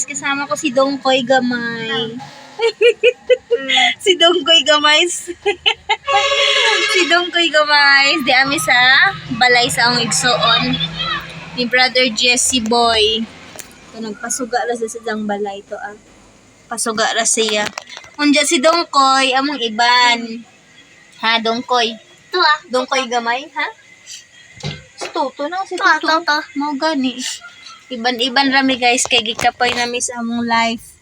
guys. Kasama ko si Dongkoy Gamay. si Dongkoy Gamay. si Dongkoy Gamay. Di ami sa balay sa ang igsoon ni Brother Jesse Boy. Ito, nagpasuga ra sa sadang balay to ah. Pasuga ra siya. Unja si Dongkoy, among iban. Ha, Dongkoy. Ito ah. Dongkoy Gamay, ha? Si Toto na, si Ito ah, ito, Toto. ito. Mau gani. Iban-iban rami guys kay gikapoy nami sa among life.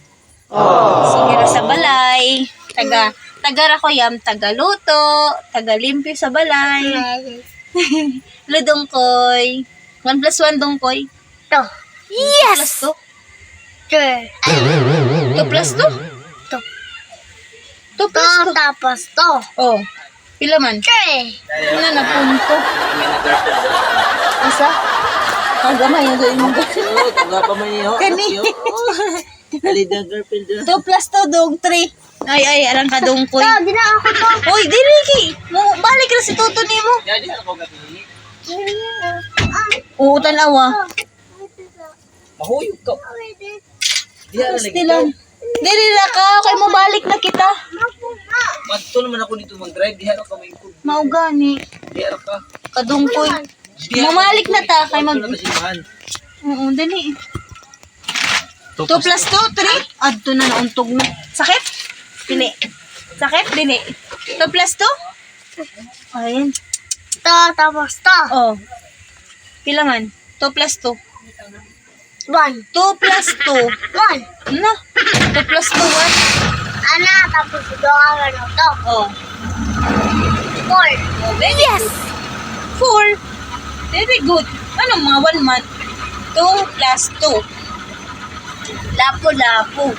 Sige ra sa balay. Taga taga ra ko yam taga luto, taga limpyo sa balay. Lo dongkoy. 1 plus 1 dongkoy. Ito. Yes. Plus Ito. 2. 2 plus 2. Ito. 2 plus Ito, tapos to. 2. Oh. Pila man? Ito. Ano na punto? Isa? Kagamay na doon yung Oo, taga pa man yun. Kani. Halid ang girlfriend doon. 2 plus 2 dong 3. Ay ay alang ka dong koy. Di na ako to. Oy, dili ki. Mo balik ra si Toto nimo. Yan, di ako gabi. Ah. Oo, tanawa. Mahuyog ka. Di na lagi. Stilan. Dili ra ka kay mo balik na kita. Madto naman ako dito mag-drive. Di na ka may ikot. Mao gani. Di na ka. Kadong koy. Di na Mamalik na ta, kay mag-. Oo, dili. 2 plus 2, 3. Adto na nauntog na. Sakit? Dili. Sakit? Dili. 2 plus 2? Ayan. Ito, tapos to. Oh. Pila man? 2 plus 2. One. 2 plus 2. One. Na. 2 plus 2, what? Ana, tapos ito ang ano to. Oh. Four. oh very yes. 4. Very good. Ano mga 1 month? 2 plus 2. Lapo-lapo.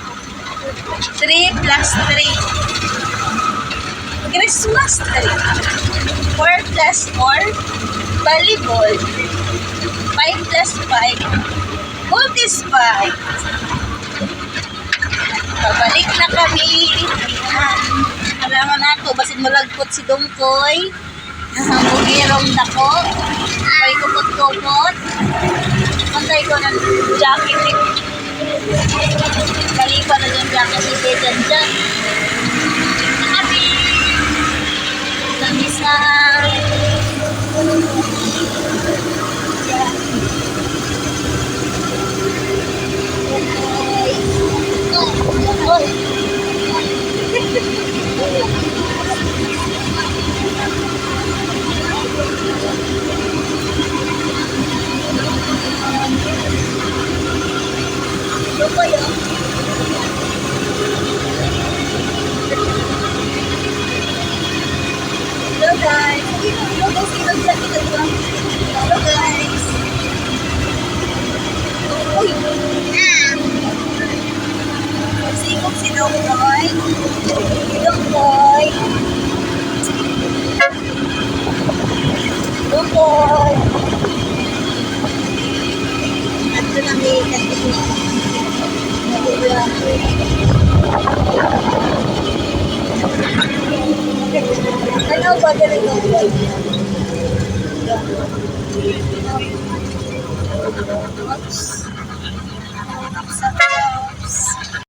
3 plus 3. Christmas tree. 4 plus 4. Volleyball. 5 plus 5. Multi-spike. Pabalik na kami. Ayan. Kailangan nato. Basin malagpot si Dongkoy. Bugirong dako. Kumot-kumot. Pantay ko ng jacket Kalipa na yung jacket ni Dejan dyan. Hello, boy. Hello, boy. Hello, boy. At ito na may kasi niya. Nagulang ko. Ano ba ganun yung boy? Oops.